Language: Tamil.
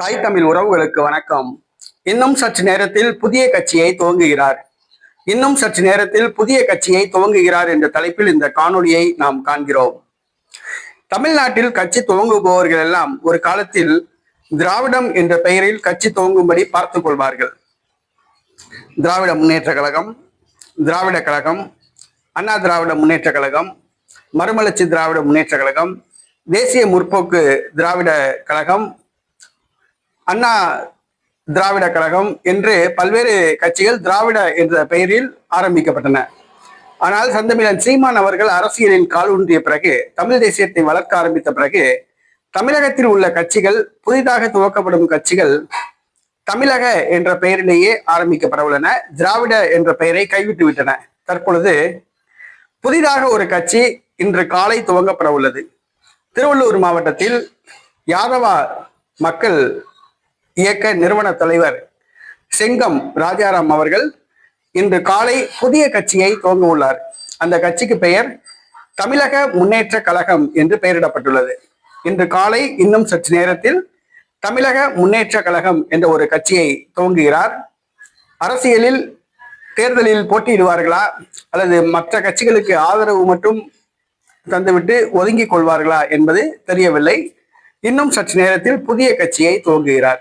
தாய் தமிழ் உறவுகளுக்கு வணக்கம். இன்னும் சற்று நேரத்தில் புதிய கட்சியை துவங்குகிறார். இன்னும் சற்று நேரத்தில் புதிய கட்சியை துவங்குகிறார் என்ற தலைப்பில் இந்த காணொளியை நாம் காண்கிறோம். தமிழ்நாட்டில் கட்சி துவங்குபவர்கள் எல்லாம் ஒரு காலத்தில் திராவிடம் என்ற பெயரில் கட்சி துவங்கும்படி பார்த்துக் கொள்வார்கள். திராவிட முன்னேற்ற கழகம் திராவிட கழகம் அண்ணா திராவிட முன்னேற்ற கழகம் மறுமலர்ச்சி திராவிட முன்னேற்ற கழகம் தேசிய முற்போக்கு திராவிட கழகம் அண்ணா திராவிட கழகம் என்று பல்வேறு கட்சிகள் திராவிட என்ற பெயரில் ஆரம்பிக்கப்பட்டன. ஆனால் சந்தமிழன் சீமான் அவர்கள் அரசியலில் கால் ஊன்றிய பிறகு தமிழ் தேசியத்தை வளர்க்க ஆரம்பித்த பிறகு தமிழகத்தில் உள்ள கட்சிகள் புதிதாக துவக்கப்படும் கட்சிகள் தமிழக என்ற பெயரிலேயே ஆரம்பிக்கப்பட உள்ளன. திராவிட என்ற பெயரை கைவிட்டு விட்டன. தற்பொழுது புதிதாக ஒரு கட்சி இன்று காலை துவங்கப்பட உள்ளது. திருவள்ளூர் மாவட்டத்தில் யாதவா மக்கள் இயக்க நிறுவன தலைவர் செங்கம் ராஜாராம் அவர்கள் இன்று காலை புதிய கட்சியை துவங்க உள்ளார் அந்த கட்சிக்கு பெயர் தமிழக முன்னேற்ற கழகம் என்று பெயரிடப்பட்டுள்ளது. இன்று காலை இன்னும் சற்று நேரத்தில் தமிழக முன்னேற்ற கழகம் என்ற ஒரு கட்சியை துவங்குகிறார். அரசியலில் தேர்தலில் போட்டியிடுவார்களா? அல்லது மற்ற கட்சிகளுக்கு ஆதரவு மட்டும் தந்துவிட்டு ஒதுங்கிக் கொள்வார்களா என்பது தெரியவில்லை. இன்னும் சற்று நேரத்தில் புதிய கட்சியை துவங்குகிறார்.